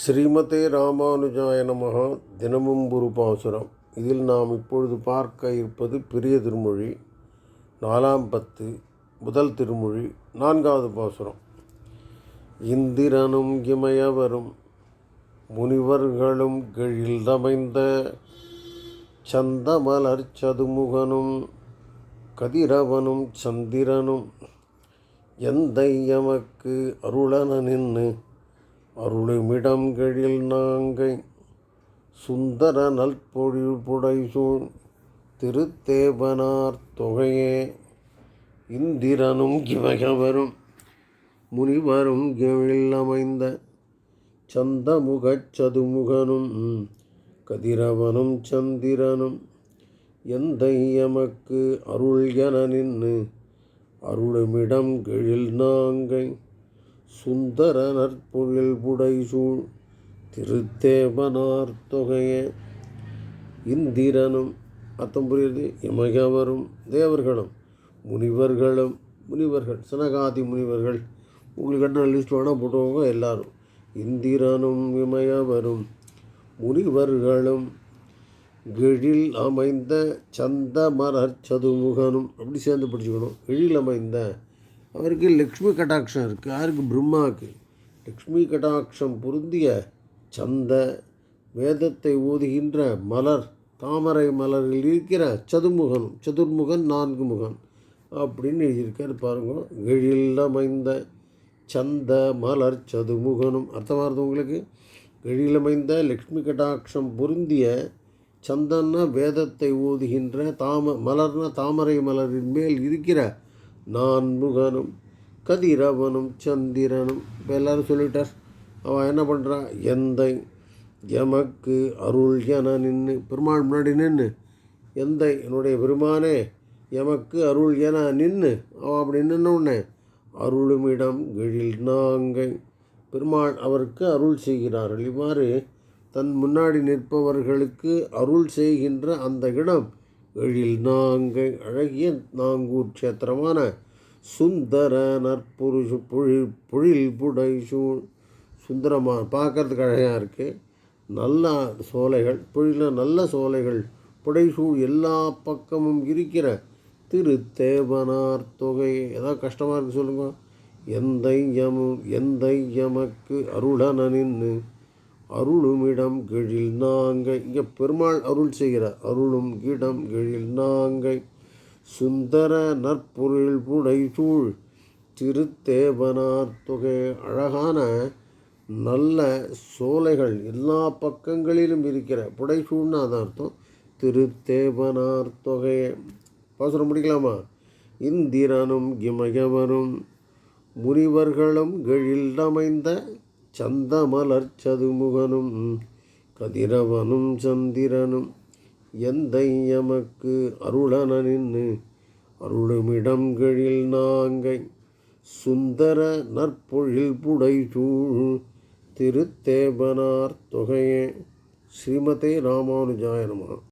ஸ்ரீமதே ராமானுஜாய நமக தினமும் குரு பாசுரம். இதில் நாம் இப்பொழுது பார்க்க இருப்பது பெரிய திருமொழி நாலாம் பத்து முதல் திருமொழி நான்காவது பாசுரம். இந்திரனும் இமயவரும் முனிவர்களும் கெழில்தமைந்த சந்தமலர் சதுமுகனும் கதிரவனும் சந்திரனும் எந்தை எமக்கு அருளன நின்று அருளுமிடம் அருளுமிடங்களில் நாங்கை சுந்தர நல்பொழில் புடைசூழ் திருத்தேவனார் தொகையே. இந்திரனும் இவகவரும் முனிவரும் கெழில் அமைந்த சந்தமுகச் சதுமுகனும் கதிரவனும் சந்திரனும் எந்த எமக்கு அருள் என நின்று அருளுமிடம் கெழில் நாங்கை சுந்தர நற்பொழில் புடைசூழ் திருத்தேவனார் தொகையே. இந்திரனும் அர்த்தம் புரியுது இமயவரும் தேவர்களும் முனிவர்களும் முனிவர்கள் சனகாதி முனிவர்கள். உங்களுக்கு என்ன லிஸ்ட் வேணால் போட்டுவோங்க எல்லாரும். இந்திரனும் இமயவரும் முனிவர்களும் எழில் அமைந்த சந்த மரச்சதுமுகனும் அப்படி சேர்ந்து படிச்சுக்கணும். எழில் அமைந்த அவருக்கு லக்ஷ்மி கட்டாட்சம் இருக்குது யாருக்கு? பிரம்மாவுக்கு. லக்ஷ்மி கட்டாட்சம் பொருந்திய சந்த வேதத்தை ஓதுகின்ற மலர் தாமரை மலரில் இருக்கிற சதுமுகனும் சதுர்முகன் நான்கு முகன் அப்படின்னு எழுதியிருக்கார் பாருங்க. எழில் அமைந்த சந்த மலர் சதுமுகனும் அர்த்தமாகிறது உங்களுக்கு? எழிலமைந்த லக்ஷ்மி கட்டாட்சம் பொருந்திய சந்தன்னா வேதத்தை ஓதுகின்ற தாம மலர்ன தாமரை மலரின் மேல் இருக்கிற நான்முகனும் கதிரவனும் சந்திரனும். இப்போ எல்லாரும் சொல்லிட்டார். அவன் என்ன பண்ணுறான் எந்தை எமக்கு அருள் என நின்று பெருமாள் முன்னாடி நின்று எந்தை என்னுடைய பெருமானே எமக்கு அருள் என நின்று அவன் அப்படி நின்னவுடனே அருளுமிடம் எழில் நாங்கை. பெருமாள் அவருக்கு அருள் செய்கிறார்கள் இவ்வாறு தன் முன்னாடி நிற்பவர்களுக்கு அருள் செய்கின்ற அந்த இடம் எழில் நாங்கை அழகிய நாங்கூர் க்ஷேத்திரமான சுந்தர நற்புருஷு பொழில் பொழில் புடை சூழ் சுந்தரமாக பார்க்கறதுக்கு அழகாக இருக்குது நல்ல சோலைகள் பொழில நல்ல சோலைகள் புடைசூழ் எல்லா பக்கமும் இருக்கிற திருத்தேவனார் தொகை. ஏதாவது கஷ்டமாக இருக்குது சொல்லுங்க. எந்தை யமு எந்தை எமக்கு அருளன நின்று அருளுமிடம் கெழில் நாங்கை. இங்கே பெருமாள் அருள் செய்கிறார். அருளும் இடம் கெழில் நாங்கை. சுந்தர நற்பொருள் புடைசூழ் திருத்தேவனார் தொகை. அழகான நல்ல சோலைகள் எல்லா பக்கங்களிலும் இருக்கிற புடைசூழ்னு அதான் அர்த்தம். திருத்தேவனார் தொகை. பாசுரம் முடிக்கலாமா? இந்திரனும் இமயவரும் முனிவர்களும் எழில் சந்தமலர்ச்சதுமுகனும் சந்தமலர் சதுமுகனும் கதிரவனும் சந்திரனும் எந்தை எமக்கு அருளன நின்று அருளுமிடங்களில் நாங்கை சுந்தர நற்பொழில் புடைசூழ் திருத்தேபனார் தொகையே. ஸ்ரீமதே ராமானுஜாய